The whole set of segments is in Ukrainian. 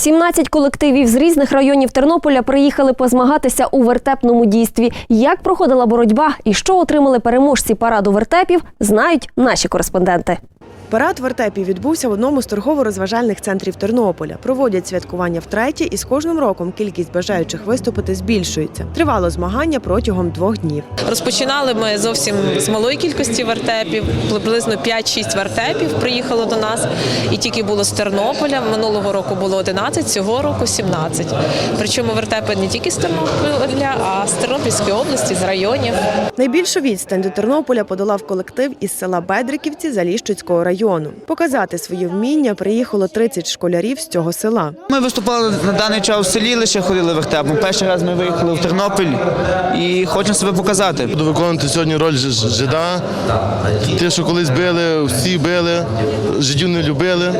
17 колективів з різних районів Тернополя приїхали позмагатися у вертепному дійстві. Як проходила боротьба і що отримали переможці параду вертепів, знають наші кореспонденти. Парад вертепів відбувся в одному з торгово-розважальних центрів Тернополя. Проводять святкування втретє, і з кожним роком кількість бажаючих виступити збільшується. Тривало змагання протягом двох днів. Розпочинали ми зовсім з малої кількості вертепів, приблизно 5-6 вертепів приїхало до нас, і тільки було з Тернополя. Минулого року було 11, цього року 17. Причому вертепи не тільки з Тернополя, а з Тернопільської області, з районів. Найбільшу відстань до Тернополя подолав колектив із села Бедриківці Заліщицького району. Показати свої вміння приїхало 30 школярів з цього села. Ми виступали на даний час в селі, лише ходили вертепом. Перший раз ми виїхали в Тернопіль і хочемо себе показати. Буду виконувати сьогодні роль жида. Те, що колись били, всі били, жидю не любили.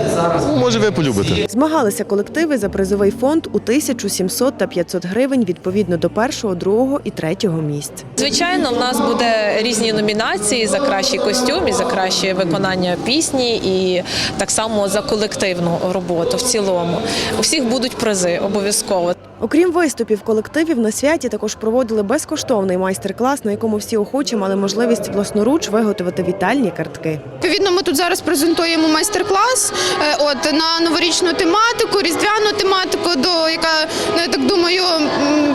Ну, може, ви полюбите. Змагалися колективи за призовий фонд у 1700 та 500 гривень відповідно до першого, другого і третього місць. Звичайно, в нас буде різні номінації за кращий костюм і за краще виконання пісні, і так само за колективну роботу в цілому. У всіх будуть призи обов'язково. Окрім виступів колективів, на святі також проводили безкоштовний майстер-клас, на якому всі охочі мали можливість власноруч виготовити вітальні картки. Відповідно, ми тут зараз презентуємо майстер-клас е, от на новорічну тематику, різдвяну тематику, до яка ну, я так думаю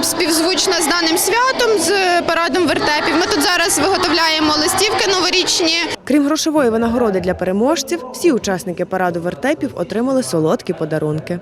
співзвучна з даним святом з парадом вертепів. Ми тут зараз виготовляємо листівки новорічні. Крім грошової винагороди для переможців, всі учасники параду вертепів отримали солодкі подарунки.